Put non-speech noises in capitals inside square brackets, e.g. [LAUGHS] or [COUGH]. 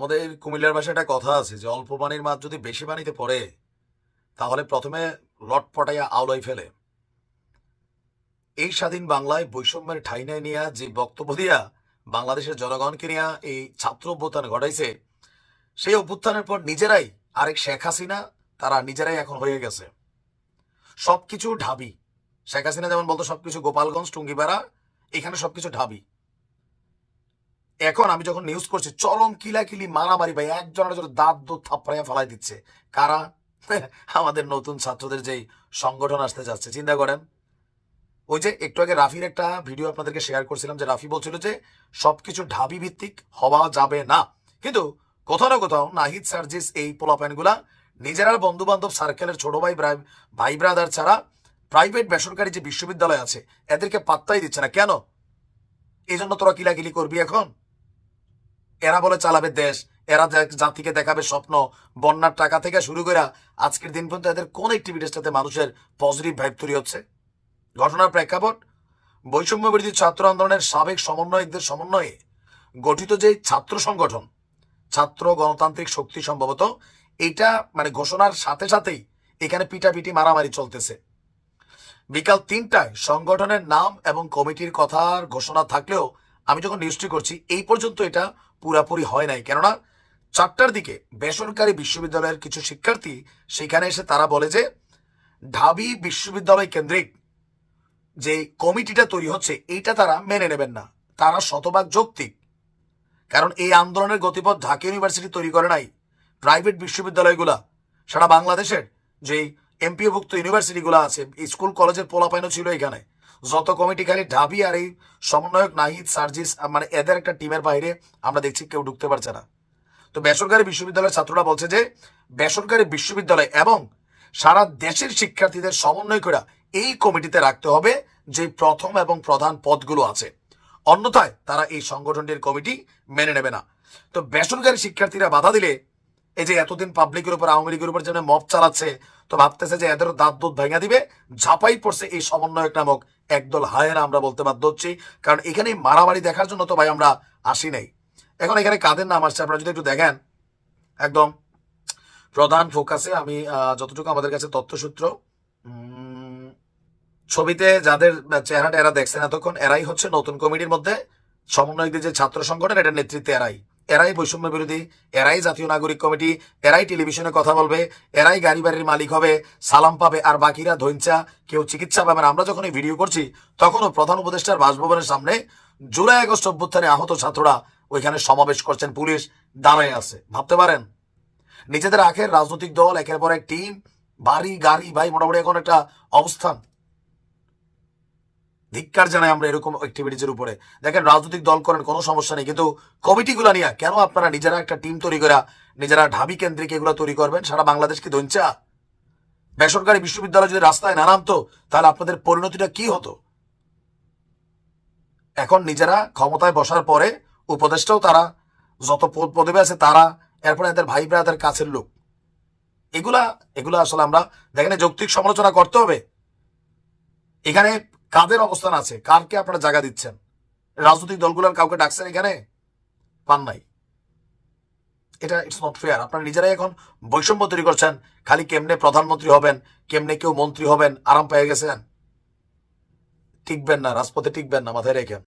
আমাদের কুমিল্লার ভাষায় একটা কথা আছে যে, অল্প পানির মাছ যদি বেশি পানিতে পড়ে, তাহলে প্রথমে লট পটাইয়া আওলাই ফেলে। এই স্বাধীন বাংলায় বৈষম্যের ঠাইনায় নিয়ে যে বক্তব্য দিয়া বাংলাদেশের জনগণকে নিয়ে এই ছাত্র অভ্যুত্থান ঘটাইছে, সেই অভ্যুত্থানের পর নিজেরাই আরেক শেখ হাসিনা, তারা নিজেরাই এখন হয়ে গেছে। সবকিছু ঢাবি। শেখ হাসিনা যেমন বলতো, সবকিছু গোপালগঞ্জ, টুঙ্গিপাড়া, এখানে সবকিছু ঢাবি। এখন আমি যখন নিউজ করছি, চরম কিলাকিলি, মারামারি, ভাই, একজনের জন্য দাঁত দুধ থাপড়াইয়া ফেলাই দিচ্ছে। কারা? [LAUGHS] আমাদের নতুন ছাত্রদের যেই সংগঠন আসতে যাচ্ছে, চিন্তা করেন। ওই যে একটু আগে রাফির একটা ভিডিও আপনাদেরকে শেয়ার করছিলাম, যে রাফি বলছিল যে, সবকিছু ঢাবি ভিত্তিক হওয়া যাবে না। কিন্তু কোথাও না কোথাও নাহিদ সার্জিস এই পোলাপাইনগুলা নিজেরা বন্ধু বান্ধব সার্কেলের ছোট ভাই ভাই ব্রাদার ছাড়া প্রাইভেট বেসরকারি যে বিশ্ববিদ্যালয় আছে, এদেরকে পাত্তাই দিচ্ছে না। কেন? এই জন্য তোরা কিলাকিলি করবি এখন? এরা বলে চালাবে দেশ, এরা জাতিকে দেখাবে স্বপ্ন, বন্যার টাকা থেকে শুরু করে আজকের দিন পর্যন্ত এদের কোন অ্যাক্টিভিটিসটাতে মানুষের পজিটিভ ভাইব তৈরি হচ্ছে? ঘটনার প্রেক্ষাপট, বৈষম্য বিরোধী ছাত্র আন্দোলনের সাবেক সমন্বয়কদের সমন্বয়ে গঠিত যে ছাত্র সংগঠন, ছাত্র গণতান্ত্রিক শক্তি সম্ভবত, এটা মানে ঘোষণার সাথে সাথেই এখানে পিটাপিটি মারামারি চলতেছে। বিকাল তিনটায় সংগঠনের নাম এবং কমিটির কথার ঘোষণা থাকলেও আমি যখন নিউজটি করছি, এই পর্যন্ত এটা পুরাপুরি হয় নাই। কেননা, চারটার দিকে বেসরকারি বিশ্ববিদ্যালয়ের কিছু শিক্ষার্থী সেখানে এসে তারা বলে যে, ঢাবি বিশ্ববিদ্যালয় কেন্দ্রিক যে কমিটিটা তৈরি হচ্ছে, এইটা তারা মেনে নেবেন না। তারা শতভাগ যৌক্তিক। কারণ এই আন্দোলনের গতিপথ ঢাকা ইউনিভার্সিটি তৈরি করে নাই, প্রাইভেট বিশ্ববিদ্যালয়গুলা। সারা বাংলাদেশের যে এমপিওভুক্ত ইউনিভার্সিটিগুলো আছে, স্কুল, কলেজের পোলাপাইনও ছিল এখানে। যত কমিটি খালি ঢাবি আর এই সমন্বয়ক নাহিদ, সার্জিস মানে এদের একটা টিমের বাইরে আমরা দেখছি কেউ ঢুকতে পারছে না। তো বেসরকারি বিশ্ববিদ্যালয়ের ছাত্ররা বলছে যে, বেসরকারি বিশ্ববিদ্যালয় এবং সারা দেশের শিক্ষার্থীদের সমন্বয় করে এই কমিটিতে রাখতে হবে যে প্রথম এবং প্রধান পদগুলো আছে। অন্যথায় তারা এই সংগঠনটির কমিটি মেনে নেবে না। তো বেসরকারি শিক্ষার্থীরা বাধা দিলে এই যে এতদিন পাবলিকের উপর, আওয়ামী লীগের উপর যেন মব চালাচ্ছে, তো ভাবতেছে যে এদের দাঁত দুধ ভেঙে দিবে, ঝাপাই পড়ছে এই সমন্বয়ক নামক একদল হায়েরা আমরা বলতে বাধ্য হচ্ছি। কারণ এখানে মারামারি দেখার জন্য তো ভাই আমরা আসি নাই। এখন এখানে কাদের নাম আসছে আপনারা যদি একটু দেখেন। একদম প্রধান ফোকাসে আমি যতটুকু আমাদের কাছে তথ্যসূত্র ছবিতে যাদের চেহারাটা এরা দেখছেন এতক্ষণ, এরাই হচ্ছে নতুন কমিটির মধ্যে সমন্বয়কদের যে ছাত্র সংগঠন, এটার নেতৃত্বে এরাই। এরাই বৈষম্য বিরোধী, এরাই জাতীয় নাগরিক কমিটি, এরাই টেলিভিশনে কথা বলবে, এরাই গাড়ি বাড়ির মালিক হবে, সালাম পাবে আর বাকিরা ধৈঞ্চা কেউ চিকিৎসা পাবে আমরা যখন এই ভিডিও করছি, তখনও প্রধান উপদেষ্টার বাসভবনের সামনে জুলাই আগস্ট অভ্যুত্থানে আহত ছাত্ররা ওইখানে সমাবেশ করছেন। পুলিশ দাঁড়ায় আছে। ভাবতে পারেন, নিজেদের আখের রাজনৈতিক দল, একের পর এক টিম, বাড়ি, গাড়ি, ভাই, মোটামুটি এখন একটা অবস্থান। ধিক্কার জানাই আমরা এরকম অ্যাক্টিভিটিজের উপরে। দেখেন, রাজনৈতিক দল করেন, কোনো সমস্যা নেই। কিন্তু কমিটিগুলো নিয়ে কেন আপনারা নিজেরা একটা টিম তৈরি করা, নিজেরা ঢাবি কেন্দ্রিক এগুলো তৈরি করবেন? সারা বাংলাদেশ কি ধঞ্চা বেসরকারি বিশ্ববিদ্যালয় যদি রাস্তায় না নামতো, তাহলে আপনাদের পরিণতিটা কি হতো? এখন নিজেরা ক্ষমতায় বসার পরে উপদেষ্টাও তারা, যত পদ পদবি আছে তারা, এরপরে এদের ভাই ব্রাদের কাছের লোক। এগুলা এগুলা আসলে আমরা, দেখেন যৌক্তিক সমালোচনা করতে হবে। এখানে কাদের অবস্থান আছে? কারকে আপনারা জায়গা দিচ্ছেন? রাজনৈতিক দলগুলোর কাউকে ডাকছেন এখানে? পান নাই। এটা ইটস নট ফেয়ার আপনারা নিজেরাই এখন বৈষম্য তৈরি করছেন। খালি কেমনে প্রধানমন্ত্রী হবেন, কেমনে কেউ মন্ত্রী হবেন, আরাম পেয়ে গেছেন? টিকবেন না, রাজপথে টিকবেন না, মাথায় রেখেন।